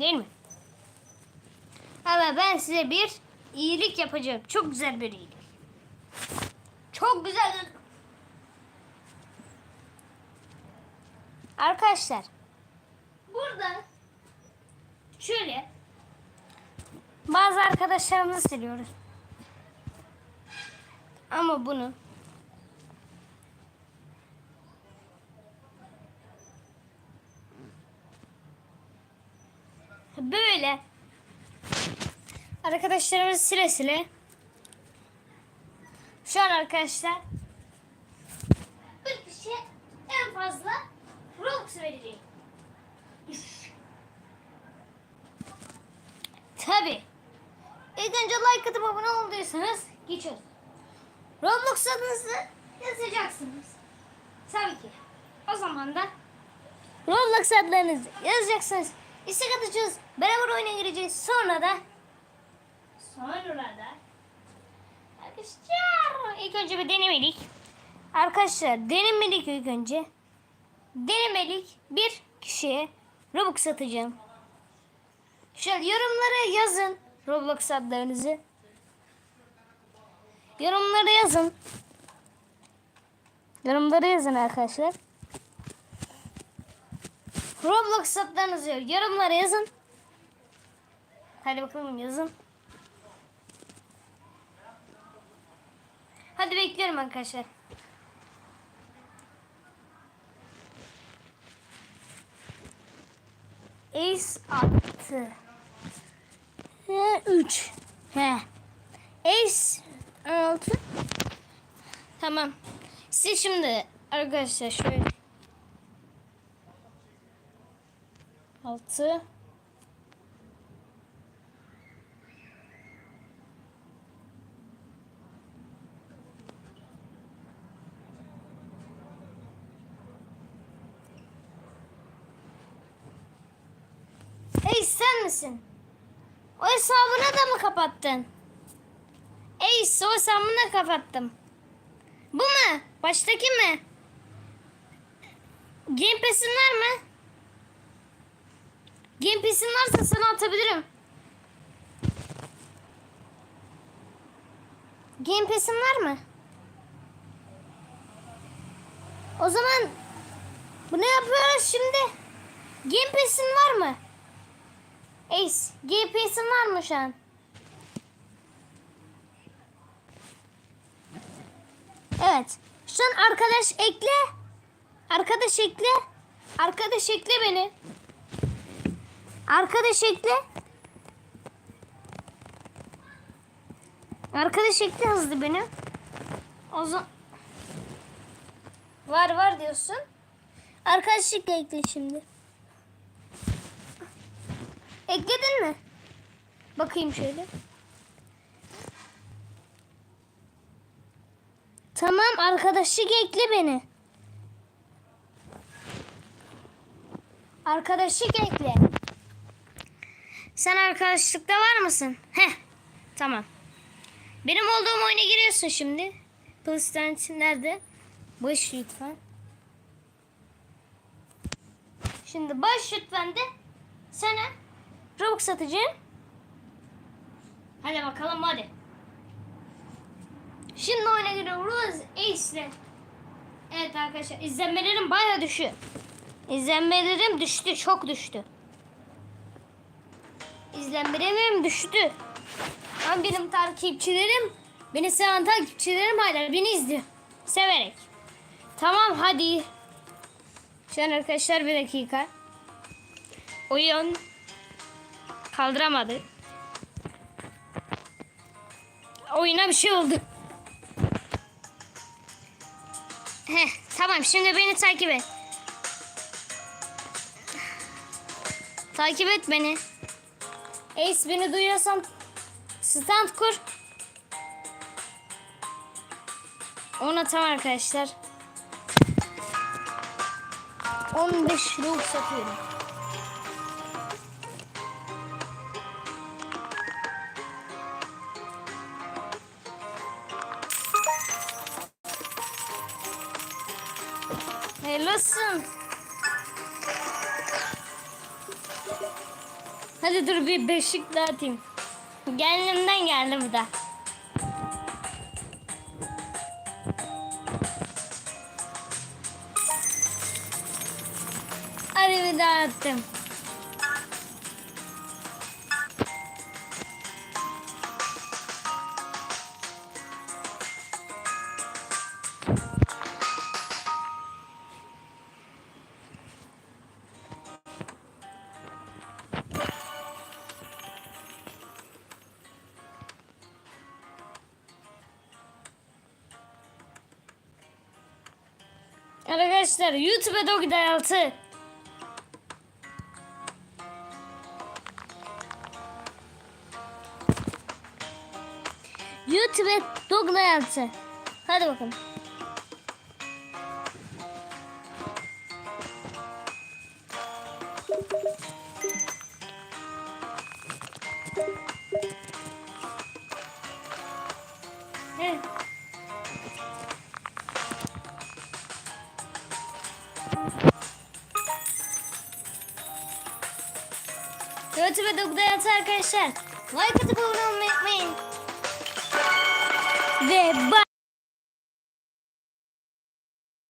Değil mi? Ama ben size bir iyilik yapacağım. Çok güzel bir iyilik. Çok güzel. Arkadaşlar. Burada şöyle bazı arkadaşlarımızı siliyoruz. Ama bunu böyle arkadaşlarımız sile sile şu an arkadaşlar bir kişi en fazla Robux vereceğim. Tabi. İlk önce like atıp abone olduysanız geçiyoruz. Roblox adınızı yazacaksınız. Tabii ki. O zaman da Roblox adlarınızı yazacaksınız. İstek atacağız. Beraber oyuna gireceğiz. Sonra da sonra da arkadaşlar ilk önce bir denemelik. Arkadaşlar denemelik ilk önce. Denemelik bir kişiye Robux atacağım. Şöyle yorumlara yazın Roblox adlarınızı. Yorumlara yazın. Yorumlara yazın arkadaşlar. Roblox adlarınızı yorumlara yazın. Hadi bakalım yazın. Hadi bekliyorum arkadaşlar. Ace attı. He, 3. He. Ace 6. Tamam. Siz şimdi arkadaşlar şöyle 6 Ey sen misin? O hesabını da mı kapattın? Ey o hesabını kapattım. Bu mu? Baştaki mi? Game Pass'in var mı? Game varsa sana atabilirim. Game var mı? O zaman bunu yapıyoruz şimdi. Game var mı? Ace, Game var mı şu an? Evet. Şu an arkadaş ekle. Arkadaş ekle. Arkadaş ekle beni. Arkadaş ekle. Arkadaş ekle hızlı beni. O zaman var var diyorsun. Arkadaşlık ekle şimdi. Ekledin mi? Bakayım şöyle. Tamam arkadaşlık ekle beni. Arkadaşlık ekle. Sen arkadaşlıkta var mısın? Heh. Tamam. Benim olduğum oyuna giriyorsun şimdi. PlayStation nerede? Boş lütfen. Şimdi boş lütfen de sana Robux satacağım. Hadi bakalım hadi. Şimdi oyuna giriyoruz Ace'le. Evet arkadaşlar izlenmelerim baya düşüyor. İzlenmelerim düştü çok düştü. İzlenmelerim düştü. Ama benim takipçilerim, beni seven takipçilerim hala beni izliyor. Severek. Tamam hadi. Şu an arkadaşlar bir dakika. Oyun kaldıramadı. Oyuna bir şey oldu. Heh, tamam şimdi beni takip et. Takip et beni. Ace beni duyuyorsan stand kur. Ona tamam arkadaşlar. 15 lira satıyorum. Hayırlı olsun. Hadi dur bir beşik daha atayım. Gönlümden geldi bu da. Hadi bir daha attım. Arkadaşlar YouTube'a Dog Dayaltı. YouTube'a Dog Dayaltı. Hadi bakalım. Evet. Youtube ve Doug'da yatı arkadaşlar. Like atıp abone olmayı unutmayın. Ve bye.